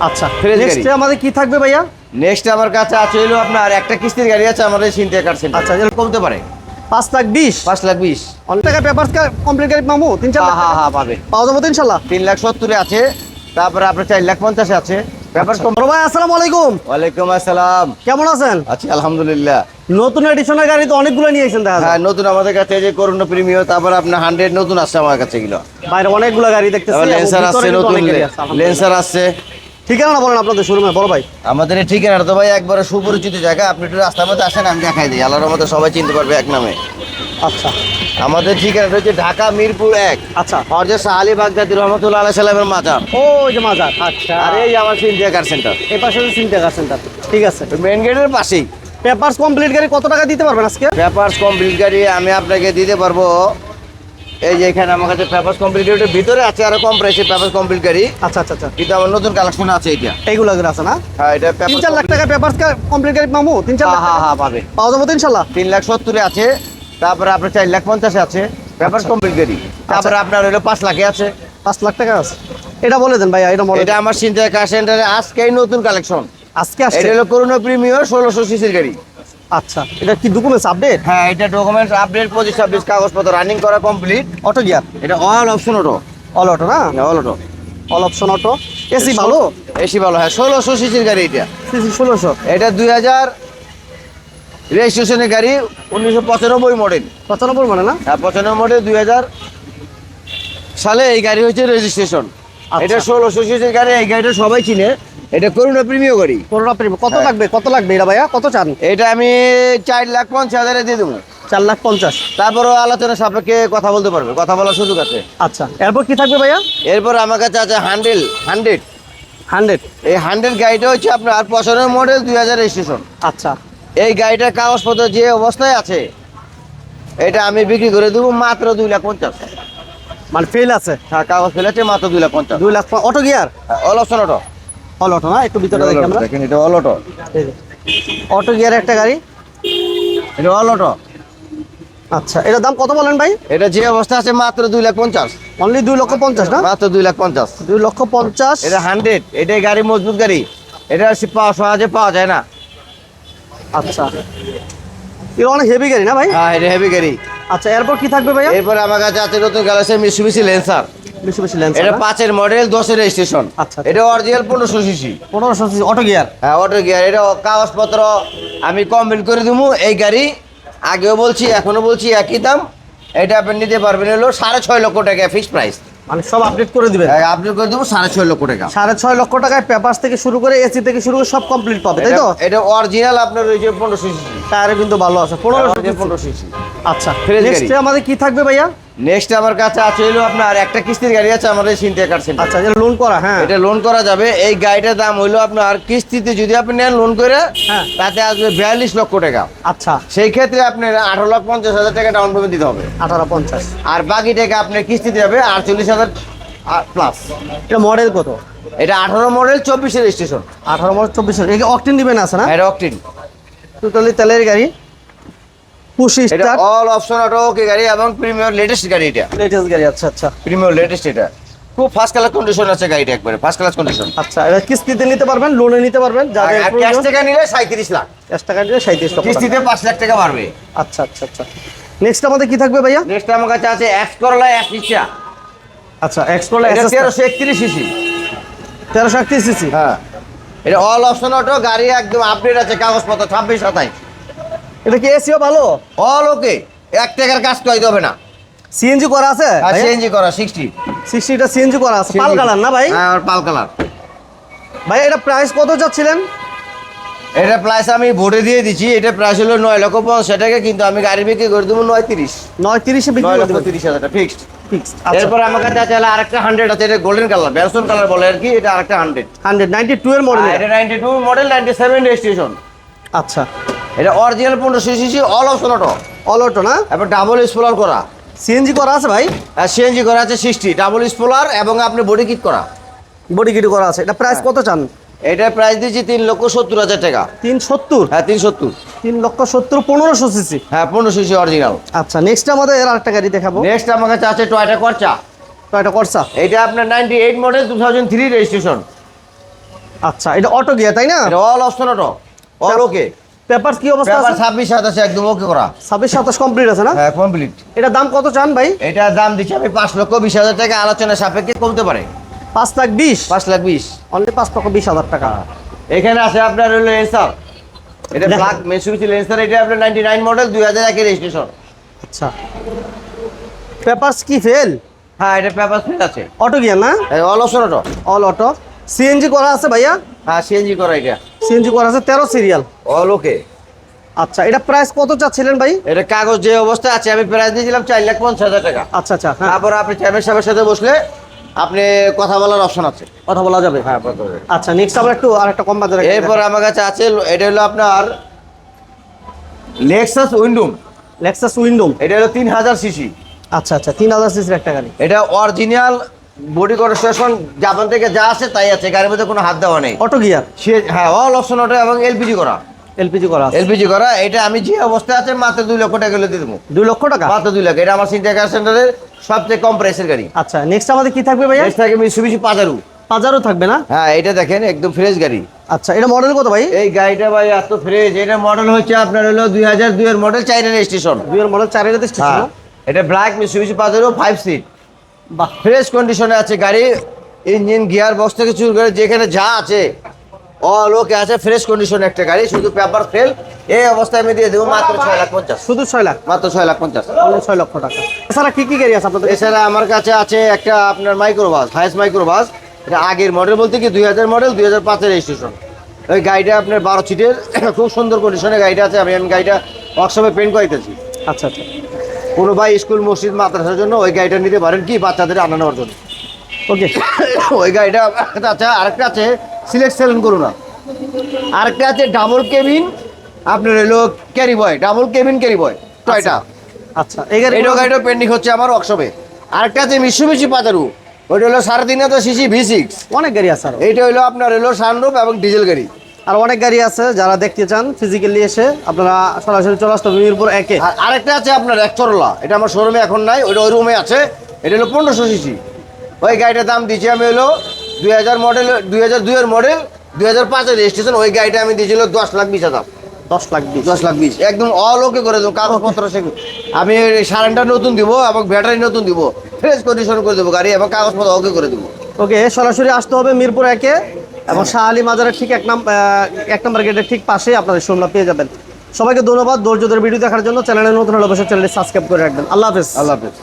আচ্ছা নেক্সট আমাদের কি থাকবে ভাইয়া? নেক্সট আমার কাছে আছে হলো আপনার একটা কিস্তির গাড়ি আছে আমাদের আচ্ছা, আচ্ছা যেটা- কমতে পারে। পাঁচ লাখ বিশ? পাঁচ লাখ বিশ। অনেক টাকা পেপার কমপ্লিট গাড়ি পাবো? তিন চার হ্যাঁ হ্যাঁ হ্যাঁ পাবে। পাওয়া যাব ইনশাল্লাহ? তিন লাখ সত্তরে আছে। তারপরে আপনার চার লাখ পঞ্চাশে আছে। ব্যাপার কম। বড় ভাই আসসালামু আলাইকুম। ওয়ালাইকুম আসসালাম। কেমন আছেন? আছি আলহামদুলিল্লাহ। নতুন এডিশনের গাড়ি তো অনেকগুলো নিয়ে এসেছেন দেখা হ্যাঁ নতুন আমাদের কাছে যে করোনা প্রিমিয়ার তারপর আপনার হান্ড্রেড নতুন আসছে আমার কাছে এগুলো। বাইরে অনেকগুলো গাড়ি দেখতেছি লেন্সার আসছে নতুন। লেন্সার আসছে। ঠিকানা বলেন আপনাদের শোরুমে বড় ভাই। আমাদের এই তো ভাই একবারে সুপরিচিত জায়গা আপনি একটু রাস্তার মধ্যে আসেন আমি দেখাই দিই। আল্লাহর মধ্যে সবাই চিনতে পারবে এক নামে। আচ্ছা। আমাদের ঠিকানাটা হচ্ছে ঢাকা মিরপুর এক। আচ্ছা। হরজে শাহালি বাগদাদি রহমতুল্লাহ আলাহ সাল্লামের মাজার। ও ওই যে মাজার। আচ্ছা। আর এই আমার সিনজিয়া কার সেন্টার? এই পাশে চিন্তা সেন্টার। ঠিক আছে। মেন গেটের পাশেই। পেপারস কমপ্লিট গাড়ি কত টাকা দিতে পারবেন আজকে? পেপারস কমপ্লিট গাড়ি আমি আপনাকে দিতে পারব। এই যে এখানে আমার কাছে পেপারস কমপ্লিট ভিতরে আছে আরও কম প্রাইসে পেপারস কমপ্লিট গাড়ি। আচ্ছা আচ্ছা আচ্ছা। কিন্তু আমার নতুন কালেকশন আছে এটা এইগুলো গাড়ি আছে না? হ্যাঁ এটা পেপার চার লাখ টাকা পেপারস কমপ্লিট গাড়ি পাবো তিন চার হ্যাঁ লাখ হ্যাঁ হ্যাঁ পাবে। পাওয়া যাব তো ইনশাল্লাহ? তিন লাখ সত্তরে আছে। তারপরে আপনার চার লাখ পঞ্চাশে আছে। ব্যাপার কমপ্লিট গাড়ি। তারপরে আপনার হলো পাঁচ লাখে আছে। পাঁচ লাখ টাকা আছে। এটা বলে দেন ভাইয়া এটা এটা আমার চিন্তা কার সেন্টারে আজকেই নতুন কালেকশন আজকে আসছে? এটা হলো করোনা প্রিমিয়ার ষোলোশো সিসির গাড়ি। আচ্ছা এটা কি ডকুমেন্টস আপডেট হ্যাঁ এটা ডকুমেন্টস আপডেট পঁচিশ ছাব্বিশ কাগজপত্র রানিং করা কমপ্লিট অটো গিয়ার এটা all option auto all auto না? All auto all option auto AC ভালো? এসি ভালো হ্যাঁ ষোলোশো সিসির গাড়ি এটা। সিসি ষোলোশো। এটা দুই হাজার রেজিস্ট্রেশনের গাড়ি উনিশশো পঁচানব্বই মডেল পঁচানব্বই মডেল না? হ্যাঁ পঁচানব্বই মডেল দুই হাজার সালে এই গাড়ি হচ্ছে রেজিস্ট্রেশন। আচ্ছা। এটা ষোলোশো সিসির গাড়ি এই গাড়িটা সবাই চিনে। এটা করুণা প্রিমিয় গাড়ি। করোনা প্রিমিয়াম কত হ্যাঁ। লাগবে? কত লাগবে এটা ভাইয়া? কত চান? এটা আমি চার লাখ পঞ্চাশ হাজারে দিয়ে দেবো। চার লাখ পঞ্চাশ। তারপরও আলোচনা সাপেক্ষে কথা বলতে পারবে। কথা বলার সুযোগ আছে। আচ্ছা। এরপর কি থাকবে ভাইয়া? এরপর আমার কাছে আছে হান্ড্রেড হান্ড্রেড। হান্ড্রেড। এই হান্ড্রেড গাড়িটা হচ্ছে আপনার পঁচানব্বই মডেল দুই হাজার রেজিস্ট্রেশন। আচ্ছা। এই গাড়িটার কাগজপত্র যে অবস্থায় আছে এটা আমি বিক্রি করে দেবো মাত্র দুই লাখ পঞ্চাশ। মানে ফেল আছে? হ্যাঁ কাগজ ফেল আছে মাত্র দুই লাখ পঞ্চাশ। দুই lakh auto gear all option auto all auto না? একটু ভিতরে দেখি আমরা। দেখেন এটা অল অটো অটো গিয়ার একটা গাড়ি। এটা অল অটো আচ্ছা এটার দাম কত বলেন ভাই? এটা যে অবস্থা আছে মাত্র দুই লাখ পঞ্চাশ। অনলি দুই লক্ষ পঞ্চাশ না? মাত্র দুই লাখ পঞ্চাশ। দুই লক্ষ পঞ্চাশ। এটা হান্ড্রেড এটাই গাড়ি মজবুত গাড়ি। এটা পাওয়া সহজে পাওয়া যায় না। আচ্ছা। এটা অনেক হেভি গাড়ি না ভাই? হ্যাঁ এটা হেভি গাড়ি। আচ্ছা এরপর কি থাকবে ভাইয়া? এরপর আমার কাছে আছে নতুন গ্যালাক্সি মিসুবিসি লেন্সার বেশি এটা পাঁচের মডেল দশের রেজিস্ট্রেশন আচ্ছা। এটা অরিজিনাল পনেরোশো সিসি পনেরোশো অটো গিয়ার হ্যাঁ অটো গিয়ার এটা কাগজপত্র আমি কমপ্লিট করে দেবো এই গাড়ি। আগেও বলছি এখনও বলছি একই দাম। এটা আপনি নিতে পারবেন হলো সাড়ে ছয় লক্ষ টাকা ফিক্সড প্রাইস মানে সব আপডেট করে দিবেন। আপডেট করে দেবো সাড়ে ছয় লক্ষ টাকা। সাড়ে ছয় লক্ষ টাকায় পেপার থেকে শুরু করে এসি থেকে শুরু করে সব কমপ্লিট পাবে তাই তো? এটা- অরিজিনাল আপনার ওই যে পনেরোশো টায়ারে কিন্তু ভালো আছে পনেরোশো পনেরোশো সিসি। আচ্ছা। আমাদের কি থাকবে ভাইয়া? নেক্সট আমার কাছে আছে হলো আপনার একটা কিস্তির গাড়ি আছে আমাদের সিনটে কাটছেন আচ্ছা যেটা লোন করা হ্যাঁ। এটা লোন করা যাবে। এই গাড়িটার দাম হইল আপনার কিস্তিতে যদি আপনি নেন লোন করে হ্যাঁ। তাতে আসবে বিয়াল্লিশ লক্ষ টাকা। আচ্ছা। সেই ক্ষেত্রে আপনার আঠারো লাখ পঞ্চাশ হাজার টাকা ডাউন পেমেন্ট দিতে হবে। আঠারো পঞ্চাশ। আর বাকি টাকা আপনার কিস্তিতে যাবে আটচল্লিশ হাজার প্লাস এটা মডেল কত? এটা আঠারো মডেল চব্বিশের রেজিস্ট্রেশন আঠারো মডেল চব্বিশ এটা অকটিন দিবেন আছে না? এটা অকটিন টোটালি তেলের গাড়ি। Push start all option auto okay গাড়ি এবং প্রিমিয়ার লেটেস্ট গাড়ি এটা। লেটেস্ট গাড়ি আচ্ছা আচ্ছা। প্রিমিয়ার লেটেস্ট এটা। খুব ফার্স্ট ক্লাস কন্ডিশন আছে গাড়িটা একবারে ফার্স্ট ক্লাস কন্ডিশন আচ্ছা এটা কিস্তিতে নিতে পারবেন লোনে নিতে পারবেন যাদের আর ক্যাশ টাকা নিলে সাঁত্রিশ লাখ। ক্যাশ টাকা কিস্তিতে লাখ টাকা বাড়বে। আচ্ছা আচ্ছা আচ্ছা। নেক্সট আমাদের কি থাকবে ভাইয়া? নেক্সট আমার কাছে আছে এক্স করলা এক ইচ্ছা আচ্ছা এটা সিসি সিসি হ্যাঁ। এটা অল অপশন অটো গাড়ি একদম আপডেট আছে কাগজপত্র ছাব্বিশ সাতাইশ। এটা কি এসিও ভালো? অল ওকে এক টাকার কাজ করাইতে হবে না। সিএনজি করা আছে? সিএনজি করা সিক্সটি সিক্সটিটা সিএনজি করা আছে। পাল কালার না ভাই? হ্যাঁ পাল কালার। ভাই এটা প্রাইস কত যাচ্ছিলেন এটা প্রাইস আমি ভোটে দিয়ে দিচ্ছি। এটা প্রাইস হলো নয় লক্ষ পঞ্চাশ টাকা কিন্তু আমি গাড়ি বিক্রি করে দেবো নয় তিরিশ নয় তিরিশে বিক্রি করে দেবেন। তিরিশ হাজার ফিক্সড ফিক্সড আচ্ছা। এরপর আমার কাছে আছে আরেকটা হান্ড্রেড আছে এটা গোল্ডেন কালার ব্যারসন কালার বলে আর কি এটা আরেকটা হান্ড্রেড হান্ড্রেড নাইনটি টু এর মডেল এটা। Ninety two model ninety seven registration আচ্ছা। এটা অরিজিনাল পনেরোশো CC all option auto all auto না? এবার ডাবল স্পোলার করা। সিএনজি করা আছে ভাই? আর সিএনজি করা আছে সিক্সটি ডাবল স্পোলার এবং আপনি বডি কিট করা। বডি কিট করা আছে। এটা প্রাইস কত চান? এটার প্রাইস দিচ্ছি তিন লক্ষ সত্তর হাজার টাকা। তিন সত্তর? হ্যাঁ তিন সত্তর। তিন লক্ষ সত্তর পনেরোশো সিসি হ্যাঁ পনেরোশো সিসি অরিজিনাল আচ্ছা নেক্সট আমাদের এর আরেকটা গাড়ি দেখাবো। নেক্সট আমার কাছে আছে টয়টা খরচা টয়টা করসা এটা আপনার ninety eight model two thousand three registration আচ্ছা এটা অটো গিয়ার তাই না? All option auto all okay paper কি অবস্থা পেপার আছে? ছাব্বিশ সাতাশে একদম ওকে করা। ছাব্বিশ সাতাশ কমপ্লিট আছে না? হ্যাঁ কমপ্লিট এটার দাম কত চান ভাই? এটা দাম দিচ্ছি আমি পাঁচ লক্ষ বিশ হাজার টাকা আলোচনা সাপেক্ষে কমতে পারে। পাঁচ লাখ বিশ? পাঁচ লাখ বিশ। অনলি পাঁচ লক্ষ বিশ হাজার টাকা। এখানে আছে আপনার হলো লেন্সার এটা। ব্ল্যাক মেসুবিসি লেন্সার এটা আপনার নাইনটি নাইন মডেল দুই হাজার একের রেজিস্ট্রেশন আচ্ছা। পেপারস কি ফেল হ্যাঁ এটা পেপার ফেল আছে। অটো গিয়ার না? All auto all auto CNG করা আছে ভাইয়া? হ্যাঁ সিএনজি করা এটা। সিএনজি করা আছে তেরো সিরিয়াল। অল ওকে আচ্ছা এটা প্রাইস কত চাচ্ছিলেন ভাই? এটা কাগজ যে অবস্থায় আছে আমি প্রাইস দিয়েছিলাম চার লাখ পঞ্চাশ হাজার টাকা। আচ্ছা আচ্ছা হ্যাঁ। তারপর আপনি চেয়ারম্যান সাহেবের সাথে বসলে আপনি কথা বলার অপশন আছে। কথা বলা যাবে। হ্যাঁ। আচ্ছা নেক্সট আবার একটু আর একটা কম বাজারে এরপর আমার কাছে আছে এটা হলো আপনার লেক্সাস উইন্ডোম লেক্সাস উইন্ডোম এটা হলো তিন হাজার সিসি। আচ্ছা আচ্ছা তিন হাজার সিসির একটা গাড়ি। এটা অরিজিনাল বডি কনস্ট্রাকশন জাপান থেকে যা আছে তাই আছে গাড়ির মধ্যে কোনো হাত দেওয়া নেই। অটো গিয়ার সে হ্যাঁ অল অপশন ওটা এবং এলপিজি করা। এলপিজি করা এলপিজি করা এটা আমি যে অবস্থায় আছে মাত্র দুই লক্ষ টাকা দিয়ে দেবো। দুই লক্ষ টাকা? মাত্র দুই লাখ এটা আমার সিনটা কার সেন্টারের সবচেয়ে কম প্রাইসের গাড়ি। আচ্ছা নেক্সট আমাদের কি থাকবে ভাইয়া? প্রাইস থাকে মিশুবিশি পাজারু পাজারও থাকবে না? হ্যাঁ এটা দেখেন একদম ফ্রেশ গাড়ি। আচ্ছা এটা মডেল কত ভাই? এই গাড়িটা ভাই এত ফ্রেশ এটা মডেল হচ্ছে আপনার হলো দুই হাজার দুইয়ের মডেল চাইনা রেজিস্ট্রেশন দুইয়ের মডেল চারের হ্যাঁ এটা black Mitsubishi Pajero five seat বাহ। ফ্রেশ কন্ডিশনে আছে গাড়ি ইঞ্জিন গিয়ার বক্স থেকে শুরু করে যেখানে যা আছে অল ওকে আছে ফ্রেশ কন্ডিশনে একটা গাড়ি শুধু পেপার ফেল এই অবস্থায় আমি দিয়ে দেবো মাত্র ছয় লাখ পঞ্চাশ। শুধু ছয় লাখ? মাত্র ছয় লাখ পঞ্চাশ। ছয় লক্ষ টাকা। এছাড়া কি কি গাড়ি আছে আপনাদের এছাড়া আমার কাছে আছে একটা আপনার মাইক্রোবাস হাইস মাইক্রোবাস এটা আগের মডেল বলতে কি দুই হাজার মডেল দুই হাজার পাঁচের রেজিস্ট্রেশন ওই গাড়িটা আপনার বারো সিটের খুব সুন্দর কন্ডিশনে গাড়িটা আছে আমি আমি গাড়িটা ওয়ার্কশপে পেন্ট করাইতেছি। আচ্ছা আচ্ছা। কোনো ভাই স্কুল মসজিদ মাদ্রাসার জন্য ওই গাড়িটা নিতে পারেন কি বাচ্চাদের আনানোর জন্য? ওকে। ওই গাড়িটা আচ্ছা আরেকটা আছে সিলেক্ট সেলেন করুন না। আরেকটা আছে ডাবল কেবিন আপনার হলো carry boy double cabin carry boy Toyota. আচ্ছা এই গাড়ি গাড়িটা পেন্ডিং হচ্ছে আমার ওয়ার্কশপে আরেকটা আছে মিশুমিশি পাতারু ওইটা হলো সাড়ে তিন হাজার সিসি ভি সিক্স অনেক গাড়ি আছে এইটা হলো আপনার হলো সানরুফ এবং ডিজেল গাড়ি। আর অনেক গাড়ি আছে যারা দেখতে চান ফিজিক্যালি এসে আপনারা সরাসরি চলে আসতে হবে মিরপুর একে। আর আরেকটা আছে আপনার এক চরলা এটা আমার শোরুমে এখন নাই ওইটা ওই রুমে আছে। এটা হলো পনেরোশো সিসি ওই গাড়িটার দাম দিয়েছি আমি হলো দুই হাজার মডেল দুই হাজার দুইয়ের মডেল দুই হাজার পাঁচের রেজিস্ট্রেশন ওই গাড়িটা আমি দিয়েছিল দশ লাখ বিশ হাজার। দশ লাখ বিশ। দশ লাখ বিশ। একদম অল ওকে করে দেবো কাগজপত্র সে আমি সারেন্ডার নতুন দিব এবং ব্যাটারি নতুন দিব ফ্রেশ কন্ডিশন করে দেবো গাড়ি এবং কাগজপত্র ওকে করে দেবো। ওকে সরাসরি আসতে হবে মিরপুর একে। এবং শাহ আলী মাজারের ঠিক এক নাম্বার এক নম্বর গেটের ঠিক পাশে আপনাদের শোরুমটা পেয়ে যাবেন। সবাইকে ধন্যবাদ। ধৈর্য ধরে ভিডিও দেখার জন্য চ্যানেলের নতুন হলে অবশ্যই চ্যানেলটি সাবস্ক্রাইব করে রাখবেন। আল্লাহ হাফেজ। আল্লাহ হাফেজ।